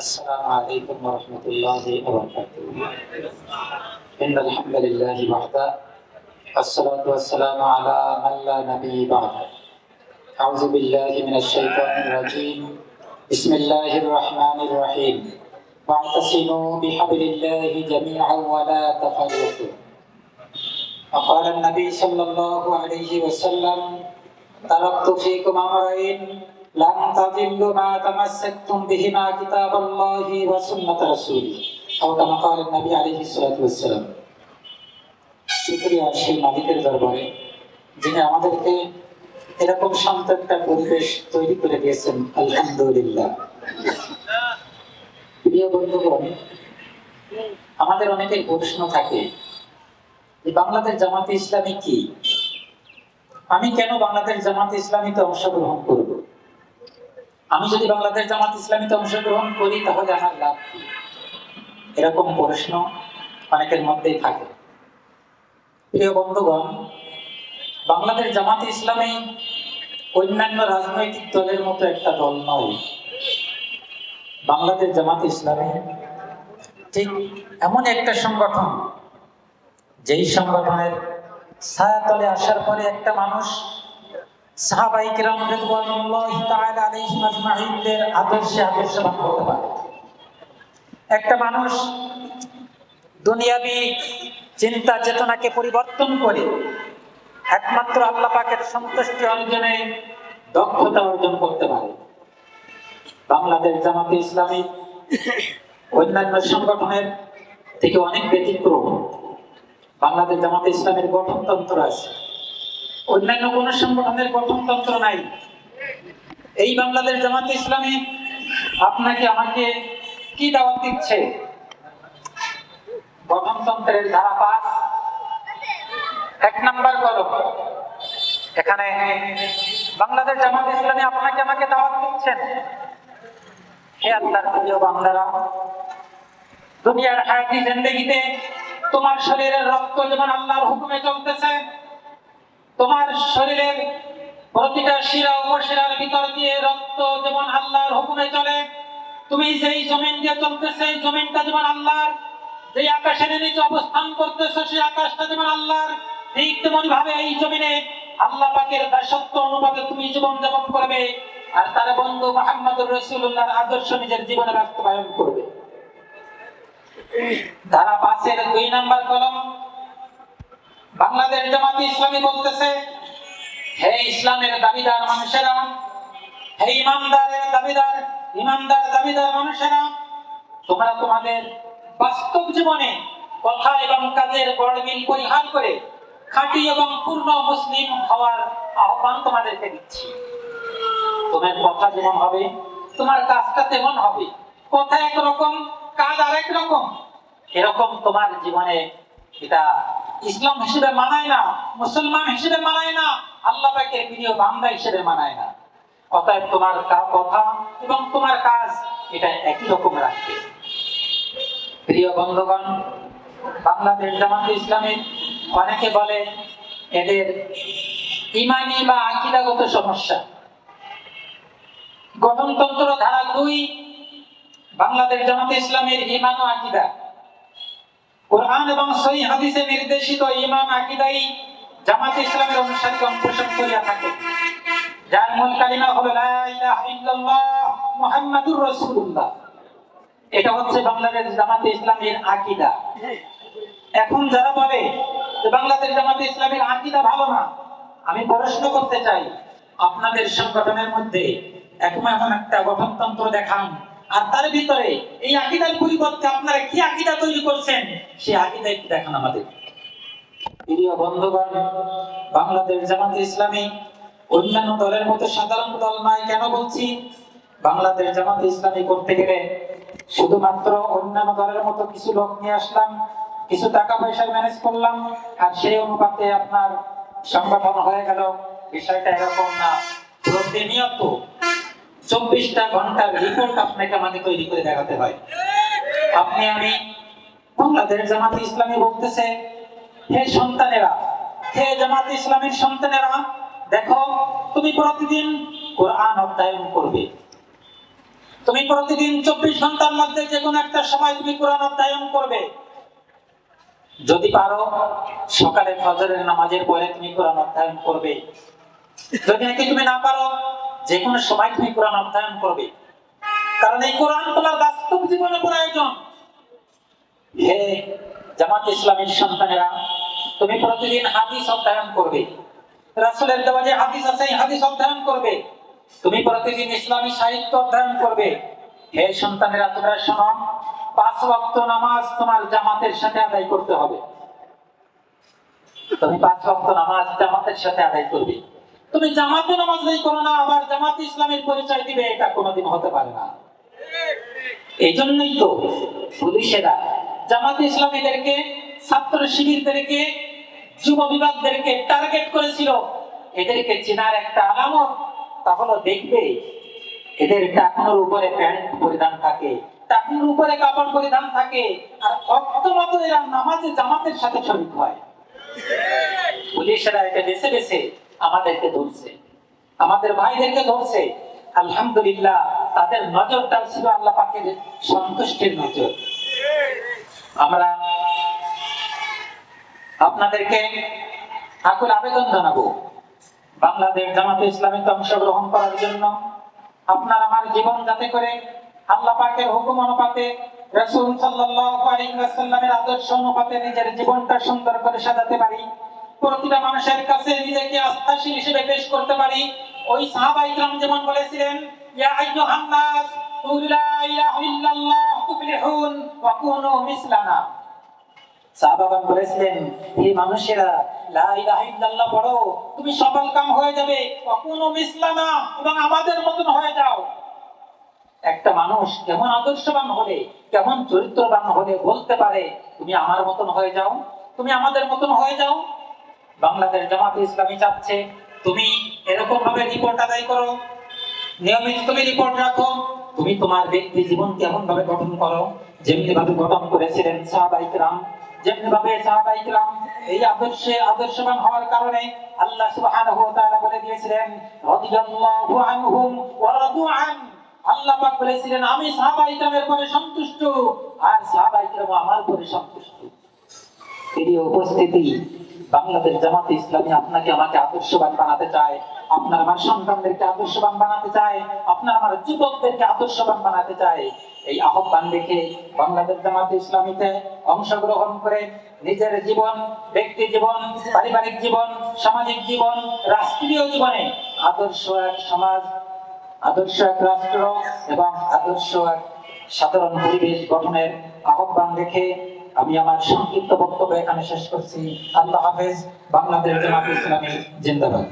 السلام عليكم ورحمة الله وبركاته. إن الحمد لله وحده الصلاة والسلام على من لا نبي بعده. أعوذ بالله من الشيطان الرجيم. بسم الله الرحمن الرحيم. واعتصموا بحبل الله جميعا ولا تفرقوا. وقال النبي صلى الله عليه وسلم تركت فيكم أمرين لن تضلوا ما تمسكتم بهما كتاب الله وسنة رسوله أو كما قال النبي عليه الصلاة والسلام শুক্রিয়া সেই মালিকের দরবারে যিনি আমাদেরকে এরকম শান্ত একটা পরিবেশ তৈরি করে দিয়েছেন আলহামদুলিল্লাহ প্রিয় বন্ধুগণ আমাদের অনেকের প্রশ্ন থাকে যে বাংলাদেশ জামাতে ইসলামী কি আমি কেন বাংলাদেশ জামাত ইসলামীতে অংশগ্রহণ করব আমি যদি বাংলাদেশ জামাত ইসলামীতে অংশগ্রহণ করি, তাহলে আমার লাভ কি? এরকম প্রশ্ন অনেকের মধ্যেই থাকে। প্রিয় বন্ধুগণ, বাংলাদেশ জামাত ইসলামী অন্যান্য রাজনৈতিক দলের মতো একটা দল নয়। বাংলাদেশ জামাত ইসলামী ঠিক এমন একটা সংগঠন, যেই সংগঠনের ছায়াতলে আসার পরে একটা মানুষ আদর্শে পারে। একটা মানুষ দুনিয়াবি চিন্তা চেতনাকে পরিবর্তন করে একমাত্র আল্লাহ পাকের সন্তুষ্টি অর্জনে দক্ষতা অর্জন করতে পারে। বাংলাদেশ জামাতে ইসলামী অন্যান্য সংগঠনের থেকে অনেক ব্যতিক্রম। বাংলাদেশ জামাতে ইসলামের গঠনতন্ত্র আছে। অন্যান্য কোন সংগঠনের গঠনতন্ত্র নাই। এই বাংলাদেশ জামাত ইসলামী আপনাকে, আমাকে কি দাওয়াত দিচ্ছে? গঠনতন্ত্রের ধারা পাঁচ। এক নাম্বার কলম। এখানে বাংলাদেশ জামাত ইসলামী আপনাকে আমাকে দাওয়াত দিচ্ছেন। হে আল্লাহর প্রিয় বান্দারা, দুনিয়ার হায়াতি জিন্দেগিতে তোমার শরীরের রক্ত যেমন আল্লাহর হুকুমে চলতেছে তোমার শরীরের প্রতিটা শিরা উপশিরার ভিতর দিয়ে রক্ত যেমন আল্লাহর হুকুমে চলে, তুমি যেই জমিন দিয়ে চলতেছে, এই জমিনটা যেমন আল্লাহর, যেই আকাশের নিচে অবস্থান করতেছো, সেই আকাশটা যেমন আল্লাহর, ঠিক তেমন ভাবে এই জমিনে আল্লাহ পাকের দাসত্ব অনুপাতে তুমি জীবন যাপন করবে আর তার বন্ধু মোহাম্মদুর রসুল্লাহর আদর্শ নিজের জীবনে বাস্তবায়ন করবে। ধারা পাঁচের দুই নাম্বার কলম বাংলাদেশ জামাতি ইসলামী বলতেছে, হে ইসলামের দাবিদার মানুষেরা, হে ইমানদারের দাবিদার, ইমানদার দাবিদার মানুষেরা, তোমরা তোমাদের বাস্তব জীবনে কথা এবং কাজের গড়মিল পরিহার করে খাঁটি এবং পূর্ণ মুসলিম হওয়ার আহ্বান তোমাদেরকে দিচ্ছি। তোমার কথা যেমন হবে, তোমার কাজটা তেমন হবে। কথা একরকম, কাজ আরেক রকম। এরকম তোমার জীবনে এটা ইসলাম হিসেবে মানায় না, মুসলমান হিসেবে মানায় না, আল্লাহ পাকের প্রিয় বান্দা হিসেবে মানায় না। অতএব তোমার কথা এবং তোমার কাজ এটা একই রকম রাখবে। প্রিয় বন্ধুগণ, বাংলাদেশ জামাত ইসলামের অনেকে বলে, এদের ইমানি বা আকিদাগত সমস্যা। গঠনতন্ত্র ধারা দুই, বাংলাদেশ জামাতে ইসলামের ইমান ও আকিদা। কোরআন এবং সহি হাদিসে নির্দেশিত ইমান আকিদাই জামাত ইসলামের অনুসারীগণ পোষণ করিয়া থাকে। যার মূল কালিমা হলো, লা ইলাহা ইল্লাল্লাহ মুহাম্মাদুর রাসূলুল্লাহ। এটা হচ্ছে বাংলাদেশ জামাতে ইসলামের আকিদা। এখন যারা বলে যে বাংলাদেশ জামাতে ইসলামের আকিদা ভালো না, আমি প্রশ্ন করতে চাই, আপনাদের সংগঠনের মধ্যে এখন এমন একটা গঠনতন্ত্র দেখান। আর তার ভিতরে এই আকিদার পরিবর্তে আপনারা কি আকিদা তৈরি করছেন? সেই আকিদা একটু দেখান আমাদের। প্রিয় বন্ধুগণ, বাংলাদেশ জামাতে ইসলামী অন্যান্য দলের মতো সাধারণ দল নয়, কেন বলছি? বাংলাদেশ জামাতে ইসলামী করতে গেলে শুধুমাত্র অন্যান্য দলের মতো কিছু লোক নিয়ে আসলাম, কিছু টাকা পয়সা ম্যানেজ করলাম, আর সেই অনুপাতে আপনার সংগঠন হয়ে গেল। বিষয়টা এরকম না। প্রতিনিয়ত চব্বিশটা ঘণ্টার রিপোর্ট আপনাকে আমাকে তৈরি করে দেখাতে হয়। আপনি আমি বাংলাদেশ জামাত ইসলামী বলতেছে, হে সন্তানেরা, হে জামাত ইসলামীর সন্তানেরা, দেখো, তুমি প্রতিদিন কোরআন অধ্যয়ন করবে। তুমি প্রতিদিন চব্বিশ ঘণ্টার মধ্যে যে কোনো একটা সময় তুমি কোরআন অধ্যয়ন করবে। যদি পারো, সকালে ফজরের নামাজের পরে তুমি কোরআন অধ্যয়ন করবে। যদি নাকি তুমি না পারো যে কোনো সময় তুমি কোরআন অধ্যয়ন করবে। কারণ এই কোরআন তোমার বাস্তব জীবনে প্রয়োজন। হে জামাত ইসলামের সন্তানেরা, তুমি প্রতিদিন হাদিস অধ্যয়ন করবে। রাসূলের দেওয়া যে হাদিস আছে, এই হাদিস অধ্যয়ন করবে। তুমি প্রতিদিন ইসলামী সাহিত্য অধ্যয়ন করবে। হে সন্তানেরা, তোমরা শোনো, পাঁচ ওয়াক্ত নামাজ তোমার জামাতের সাথে আদায় করতে হবে। তুমি পাঁচ ওয়াক্ত নামাজ জামাতের সাথে আদায় করবে। তুমি জামাতে নামাজ আদায় করো না, আবার জামাত ইসলামের পরিচয় দিবে, এটা কোনোদিন হতে পারে না। এই জন্যই তো পুলিশেরা জামাত ইসলামীদেরকে, ছাত্র শিবিরদেরকে, যুব বিভাগদেরকে টার্গেট করেছিল। এদেরকে চেনার একটা আলামত তা হলো দেখবে এদের টাকনোর উপরে প্যান্ট পরিধান থাকে, টাকনোর উপরে কাপড় পরিধান থাকে, আর অক্তমত এরা নামাজে জামাতের সাথে শরীক হয়। পুলিশেরা এটা বেছে বেছে আমাদেরকে ধরছে। আমাদের ভাইদেরকে ধরছে। আলহামদুলিল্লাহ, তাদের নজরটা ছিল আল্লাহ পাকের সন্তুষ্টির নজর। আমরা আপনাদেরকে আকুল আবেদন জানাব। বাংলাদেশ জামাতে ইসলামীতে অংশগ্রহণ করার জন্য আপনার আমার জীবন যাতে করে আল্লাহ পাকের হুকুম অনুপাতে রাসূল আলাইহি আদর্শ অনুপাতে নিজের জীবনটা সুন্দর করে সাজাতে পারি। প্রতিটা মানুষের কাছে নিজেকে আস্থাশীল হিসেবে পেশ করতে পারি। ওই সাহাবা ইকরাম যেমন বলেছিলেন, ইয়া আইয়ুহান নাস লা ইলাহা ইল্লাল্লাহ তুফলিহুন ওয়া কুনু মিসলানা। সাহাবাগণ বলেছিলেন, হে মানুষেরা, লা ইলাহা ইল্লাল্লাহ পড়ো, তুমি সফল কাম হয়ে যাবে। ওয়া কুনু মিসলানা, এবং আমাদের মতন হয়ে যাও। একটা মানুষ কেমন আদর্শবান হলে, কেমন চরিত্রবান হলে বলতে পারে, তুমি আমার মতন হয়ে যাও, তুমি আমাদের মতন হয়ে যাও। বাংলাদেশ জামাত ইসলামী চাচ্ছে, তুমি এরকম ভাবে রিপোর্ট আদায় করো। নিয়মিত তুমি রিপোর্ট রাখো। তুমি তোমার ব্যক্তি জীবন কেমন ভাবে গঠন করো যেমনি ভাবে গঠন করেছিলেন সাহাবাইকরাম যেমনি ভাবে সাহাবাইকরাম এই আদর্শে আদর্শবান হওয়ার কারণে আল্লাহ সুবহানাহু বলে দিয়েছিলেন আল্লাহ পাক বলেছিলেন, আমি সাহাবাইকরামের পরে সন্তুষ্ট, আর সাহাবাইকরাম আমার পরে সন্তুষ্ট। প্রিয় উপস্থিতি বাংলাদেশ জামাত ইসলামী আপনাকে আমাকে আদর্শবান বানাতে চায়। আপনার আমার সন্তানদেরকে আদর্শবান বানাতে চায়। আপনার আমার যুবকদেরকে আদর্শবান বানাতে চায়। এই আহ্বান দেখে বাংলাদেশ জামাত ইসলামীতে অংশগ্রহণ করে নিজের জীবন, ব্যক্তি জীবন, পারিবারিক জীবন, সামাজিক জীবন, রাষ্ট্রীয় জীবনে আদর্শ এক সমাজ, আদর্শ এক রাষ্ট্র এবং আদর্শ এক সাধারণ পরিবেশ গঠনের আহ্বান রেখে আমি আমার সংক্ষিপ্ত বক্তব্য এখানে শেষ করছি। আল্লাহ হাফেজ। বাংলাদেশ জামাত ইসলামী জিন্দাবাদ।